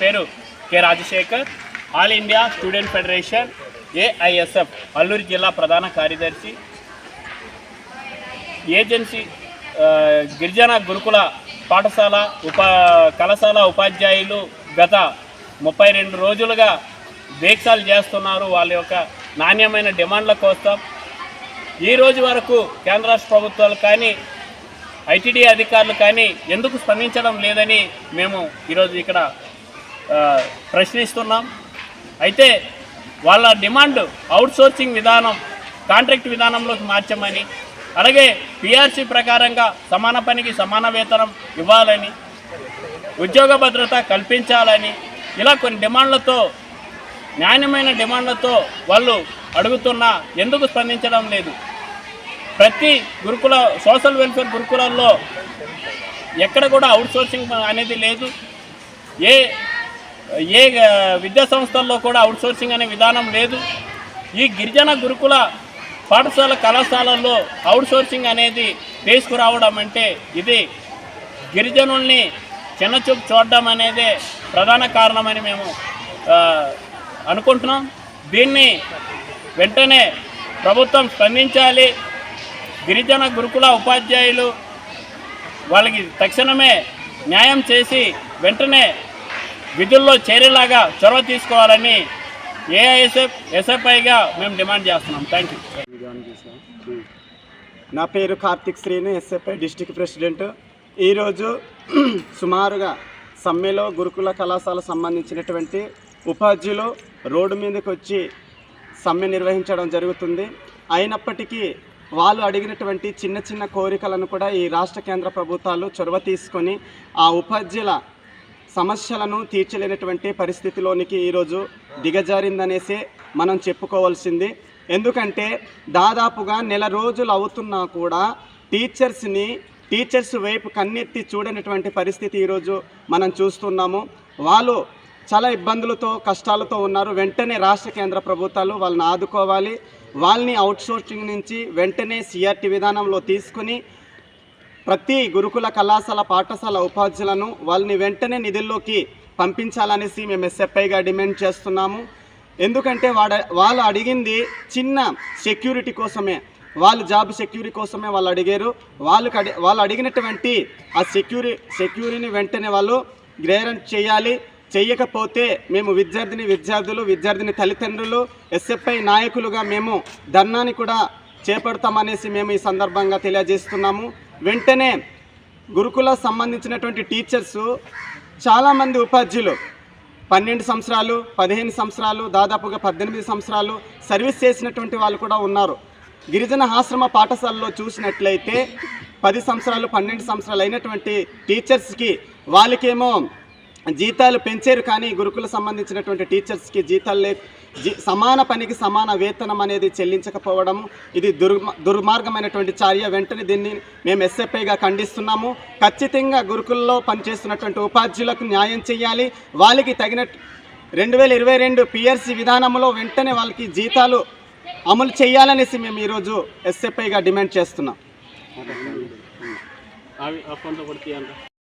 పేరు K Rajasekhar all India student federation AISF Alluri జిల్లా ప్రధాన కార్యదర్శి. ఏజెన్సీ గిరిజన గురుకుల పాఠశాల ఉపా కళాశాల ఉపాధ్యాయులు గత ముప్పై రెండు రోజులుగా దీక్షలు చేస్తున్నారు వాళ్ళ యొక్క నాణ్యమైన డిమాండ్ల కోసం. ఈ రోజు వరకు కేంద్ర రాష్ట్ర ప్రభుత్వాలు కానీ ఐటీడీ అధికారులు కానీ ఎందుకు స్పందించడం లేదని మేము ఈరోజు ఇక్కడ ప్రశ్నిస్తున్నాం. అయితే వాళ్ళ డిమాండ్ అవుట్సోర్సింగ్ విధానం కాంట్రాక్ట్ విధానంలోకి మార్చమని అలాగే పిఆర్సీ ప్రకారంగా సమాన పనికి సమాన వేతనం ఇవ్వాలని ఉద్యోగ భద్రత కల్పించాలని ఇలా కొన్ని డిమాండ్లతో న్యాయమైన డిమాండ్లతో వాళ్ళు అడుగుతున్నా ఎందుకు స్పందించడం లేదు. ప్రతి గురుకుల సోషల్ వెల్ఫేర్ గురుకులాల్లో ఎక్కడ కూడా అవుట్సోర్సింగ్ అనేది లేదు. ఏ ఏ విద్యా సంస్థల్లో కూడా అవుట్సోర్సింగ్ అనే విధానం లేదు. ఈ గిరిజన గురుకుల పాఠశాల కళాశాలల్లో అవుట్సోర్సింగ్ అనేది తీసుకురావడం అంటే ఇది గిరిజనుల్ని చిన్నచూపు చూడడం అనేది ప్రధాన కారణమని మేము అనుకుంటున్నాం. దీన్ని వెంటనే ప్రభుత్వం స్పందించాలి. గిరిజన గురుకుల ఉపాధ్యాయులు వాళ్ళకి తక్షణమే న్యాయం చేసి వెంటనే విధుల్లో చేరేలాగా చొరవ తీసుకోవాలని ఏఐఎస్ఎఫ్ ఎస్ఎఫ్ఐగా మేము డిమాండ్ చేస్తున్నాం. థ్యాంక్ యూ నా పేరు Karthik Srinu SFI district president. ఈరోజు సుమారుగా సమ్మెలో గురుకుల కళాశాల సంబంధించినటువంటి ఉపాధ్యులు రోడ్డు మీదకి వచ్చి సమ్మె నిర్వహించడం జరుగుతుంది. అయినప్పటికీ వాళ్ళు అడిగినటువంటి చిన్న చిన్న కోరికలను కూడా ఈ రాష్ట్ర కేంద్ర ప్రభుత్వాలు చొరవ తీసుకొని ఆ ఉపాధ్యుల సమస్యలను తీర్చలేనటువంటి పరిస్థితిలోనికి ఈరోజు దిగజారిందనేసి మనం చెప్పుకోవాల్సింది. ఎందుకంటే దాదాపుగా నెల రోజులు అవుతున్నా కూడా టీచర్స్ని టీచర్స్ వైపు కన్నెత్తి చూడనటువంటి పరిస్థితి ఈరోజు మనం చూస్తున్నాము. వాళ్ళు చాలా ఇబ్బందులతో కష్టాలతో ఉన్నారు. వెంటనే రాష్ట్ర కేంద్ర ప్రభుత్వాలు వాళ్ళని ఆదుకోవాలి. వాళ్ళని అవుట్సోర్సింగ్ నుంచి వెంటనే సిఆర్టీ విధానంలో తీసుకుని ప్రతి గురుకుల కళాశాల పాఠశాల ఉపాధ్యులను వాళ్ళని వెంటనే నిధుల్లోకి పంపించాలనేసి మేము ఎస్ఎఫ్ఐగా డిమాండ్ చేస్తున్నాము. ఎందుకంటే వాడ వాళ్ళు అడిగింది చిన్న సెక్యూరిటీ కోసమే. వాళ్ళు జాబ్ సెక్యూరిటీ కోసమే వాళ్ళు అడిగారు. వాళ్ళకి అడి వాళ్ళు అడిగినటువంటి ఆ సెక్యూరి సెక్యూరిటీని వెంటనే వాళ్ళు గ్రేరెంట్ చేయాలి. చేయకపోతే మేము విద్యార్థిని విద్యార్థులు విద్యార్థిని తల్లిదండ్రులు ఎస్ఎఫ్ఐ నాయకులుగా మేము ధర్నాని కూడా చేపడతామనేసి మేము ఈ సందర్భంగా తెలియజేస్తున్నాము. వెంటనే గురుకుల సంబంధించినటువంటి టీచర్సు చాలామంది ఉపాధ్యులు పన్నెండు సంవత్సరాలు పదిహేను సంవత్సరాలు దాదాపుగా పద్దెనిమిది సంవత్సరాలు సర్వీస్ చేసినటువంటి వాళ్ళు కూడా ఉన్నారు. గిరిజన ఆశ్రమ పాఠశాలలో చూసినట్లయితే పది సంవత్సరాలు పన్నెండు సంవత్సరాలు అయినటువంటి టీచర్స్కి వాళ్ళకేమో జీతాలు పెంచారు కానీ గురుకుల సంబంధించినటువంటి టీచర్స్కి జీతాలు లే జీ సమాన పనికి సమాన వేతనం అనేది చెల్లించకపోవడం ఇది దుర్మ దుర్మార్గమైనటువంటి చర్య. వెంటనే దీన్ని మేము ఎస్ఎఫ్ఐగా ఖండిస్తున్నాము. ఖచ్చితంగా గురుకుల్లో పనిచేస్తున్నటువంటి ఉపాధ్యులకు న్యాయం చేయాలి. వాళ్ళకి తగిన రెండు వేల ఇరవై రెండు పిఆర్సీ విధానంలో వెంటనే వాళ్ళకి జీతాలు అమలు చేయాలనేసి మేము ఈరోజు ఎస్ఎఫ్ఐగా డిమాండ్ చేస్తున్నాం.